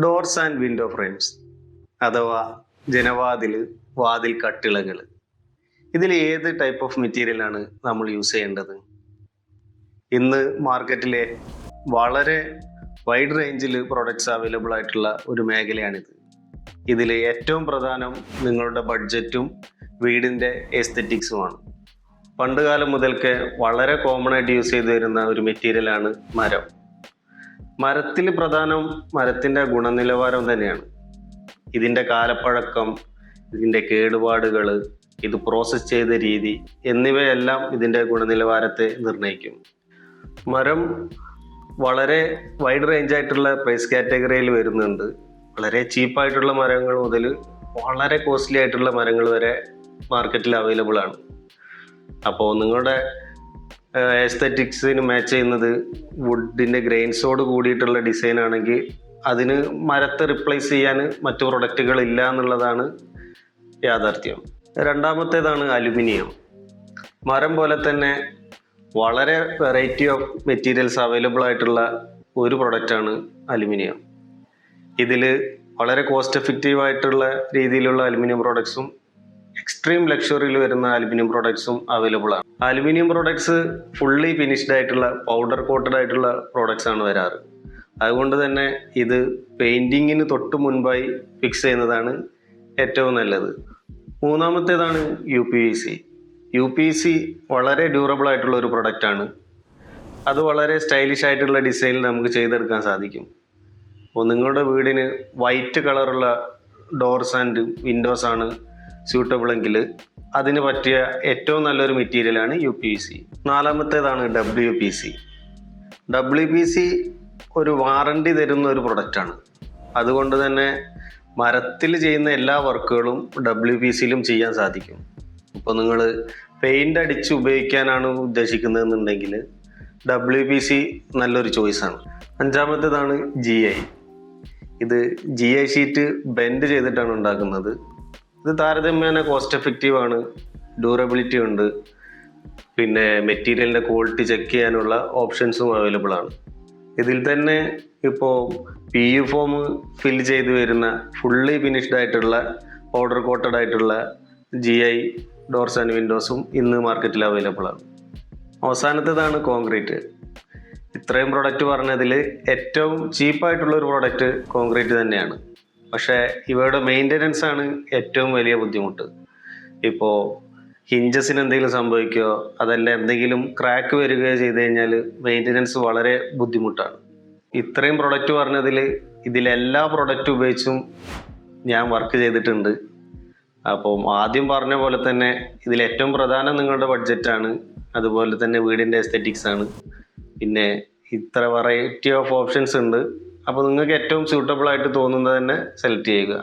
Doors and window frames അഥവാ ജനവാതിൽ വാതിൽ കട്ടിളകൾ ഇതിൽ ഏത് ടൈപ്പ് ഓഫ് മെറ്റീരിയൽ ആണ് നമ്മൾ യൂസ് ചെയ്യേണ്ടത്? ഇന്ന് മാർക്കറ്റിലെ വളരെ വൈഡ് റേഞ്ചിൽ പ്രൊഡക്ട്സ് അവൈലബിൾ ആയിട്ടുള്ള ഒരു മേഖലയാണിത്. ഇതിൽ ഏറ്റവും പ്രധാനം നിങ്ങളുടെ ബഡ്ജറ്റും വീടിന്റെ എസ്തെറ്റിക്സുമാണ് പണ്ടുകാലം മുതൽക്ക് വളരെ കോമൺ ആയിട്ട് യൂസ് ചെയ്തു വരുന്ന ഒരു മെറ്റീരിയലാണ് മരം. മരത്തിൽ പ്രധാനം മരത്തിന്റെ ഗുണനിലവാരം തന്നെയാണ്. ഇതിന്റെ കാലപ്പഴക്കം ഇതിന്റെ കേടുപാടുകൾ ഇത് പ്രോസസ്സ് ചെയ്ത രീതി എന്നിവയെല്ലാം ഇതിന്റെ ഗുണനിലവാരത്തെ നിർണയിക്കും. മരം വളരെ വൈഡ് റേഞ്ച് ആയിട്ടുള്ള പ്രൈസ് കാറ്റഗറിയിൽ വരുന്നുണ്ട്. വളരെ ചീപ്പായിട്ടുള്ള മരങ്ങൾ മുതൽ വളരെ കോസ്റ്റ്ലി ആയിട്ടുള്ള മരങ്ങൾ വരെ മാർക്കറ്റിൽ അവൈലബിൾ ആണ്. അപ്പോൾ നിങ്ങളുടെ എസ്തറ്റിക്സിന് മാച്ച് ചെയ്യുന്നത് വുഡിന്റെ ഗ്രെയിൻസോട് കൂടിയിട്ടുള്ള ഡിസൈൻ ആണെങ്കിൽ അതിന് മരത്തെ റിപ്ലേസ് ചെയ്യാൻ മറ്റു പ്രൊഡക്റ്റുകൾ ഇല്ല എന്നുള്ളതാണ് യാഥാർത്ഥ്യം. രണ്ടാമത്തേതാണ് അലുമിനിയം. മരം പോലെ തന്നെ വളരെ വെറൈറ്റി ഓഫ് മെറ്റീരിയൽസ് അവൈലബിൾ ആയിട്ടുള്ള ഒരു പ്രൊഡക്റ്റാണ് അലുമിനിയം. ഇതിൽ വളരെ കോസ്റ്റ് എഫക്റ്റീവ് ആയിട്ടുള്ള രീതിയിലുള്ള അലുമിനിയം പ്രോഡക്ട്സും എക്സ്ട്രീം ലക്ഷറിയിൽ വരുന്ന അലുമിനിയം പ്രോഡക്ട്സും അവൈലബിൾ ആണ്. അലുമിനിയം പ്രോഡക്ട്സ് ഫുള്ളി ഫിനിഷ്ഡ് ആയിട്ടുള്ള പൗഡർ കോട്ടഡ് ആയിട്ടുള്ള പ്രോഡക്ട്സ് ആണ് വരാറ്. അതുകൊണ്ട് തന്നെ ഇത് പെയിന്റിങ്ങിന് തൊട്ട് മുൻപായി ഫിക്സ് ചെയ്യുന്നതാണ് ഏറ്റവും നല്ലത്. മൂന്നാമത്തേതാണ് U P C U P C വളരെ ഡ്യൂറബിൾ ആയിട്ടുള്ള ഒരു പ്രൊഡക്റ്റ് ആണ്. അത് വളരെ സ്റ്റൈലിഷ് ആയിട്ടുള്ള ഡിസൈനിൽ നമുക്ക് ചെയ്തെടുക്കാൻ സാധിക്കും. അപ്പോൾ നിങ്ങളുടെ വീടിന് വൈറ്റ് കളറുള്ള ഡോർസ് ആൻഡ് വിൻഡോസ് ആണ് സ്യൂട്ടബിൾ എങ്കിൽ അതിന് പറ്റിയ ഏറ്റവും നല്ലൊരു മെറ്റീരിയലാണ് U P C നാലാമത്തേതാണ് W P C W P C ഒരു വാറണ്ടി തരുന്ന ഒരു പ്രൊഡക്റ്റാണ് അതുകൊണ്ട് തന്നെ മരത്തിൽ ചെയ്യുന്ന എല്ലാ വർക്കുകളും ഡബ്ല്യു പി സിയിലും ചെയ്യാൻ സാധിക്കും. ഇപ്പോൾ നിങ്ങൾ പെയിന്റ് അടിച്ച് ഉപയോഗിക്കാനാണ് ഉദ്ദേശിക്കുന്നതെന്നുണ്ടെങ്കിൽ ഡബ്ല്യു പി സി നല്ലൊരു ചോയ്സാണ് അഞ്ചാമത്തേതാണ് ജി ഐ ഇത് ജി ഐ ഷീറ്റ് ബെൻഡ് ചെയ്തിട്ടാണ് ഉണ്ടാക്കുന്നത്. ഇത് താരതമ്യേന കോസ്റ്റ് എഫക്റ്റീവ് ആണ്. ഡ്യൂറബിലിറ്റി ഉണ്ട്. പിന്നെ മെറ്റീരിയലിന്റെ ക്വാളിറ്റി ചെക്ക് ചെയ്യാനുള്ള ഓപ്ഷൻസും അവൈലബിൾ ആണ്. ഇതിൽ തന്നെ ഇപ്പോൾ പി യു ഫോം ഫിൽ ചെയ്ത് വരുന്ന ഫുള്ളി ഫിനിഷ്ഡ് ആയിട്ടുള്ള ഓർഡർ കോട്ടഡ് ആയിട്ടുള്ള ജി ഐ ഡോർസ് ആൻഡ് വിൻഡോസും ഇന്ന് മാർക്കറ്റിൽ അവൈലബിൾ ആണ്. അവസാനത്തേതാണ് കോൺക്രീറ്റ് ഇത്രയും പ്രൊഡക്റ്റ് പറഞ്ഞതിൽ ഏറ്റവും ചീപ്പായിട്ടുള്ള ഒരു പ്രോഡക്റ്റ് കോൺക്രീറ്റ് തന്നെയാണ്. പക്ഷേ ഇവയുടെ മെയിന്റനൻസ് ആണ് ഏറ്റവും വലിയ ബുദ്ധിമുട്ട്. ഇപ്പോൾ ഹിഞ്ചസിന് എന്തെങ്കിലും സംഭവിക്കുകയോ അതല്ല എന്തെങ്കിലും ക്രാക്ക് വരികയോ ചെയ്ത് കഴിഞ്ഞാൽ മെയിന്റനൻസ് വളരെ ബുദ്ധിമുട്ടാണ്. ഇത്രയും പ്രൊഡക്റ്റ് പറഞ്ഞതിൽ ഇതിലെല്ലാ പ്രൊഡക്റ്റ് ഉപയോഗിച്ചും ഞാൻ വർക്ക് ചെയ്തിട്ടുണ്ട്. അപ്പം ആദ്യം പറഞ്ഞ പോലെ തന്നെ ഇതിൽ ഏറ്റവും പ്രധാനം നിങ്ങളുടെ ബഡ്ജറ്റാണ് അതുപോലെ തന്നെ വീടിന്റെ എസ്തെറ്റിക്സ് ആണ്. പിന്നെ ഇത്ര വെറൈറ്റി ഓഫ് ഓപ്ഷൻസ് ഉണ്ട്. അപ്പോൾ നിങ്ങൾക്ക് ഏറ്റവും സ്യൂട്ടബിൾ ആയിട്ട് തോന്നുന്നത് തന്നെ സെലക്ട് ചെയ്യുക.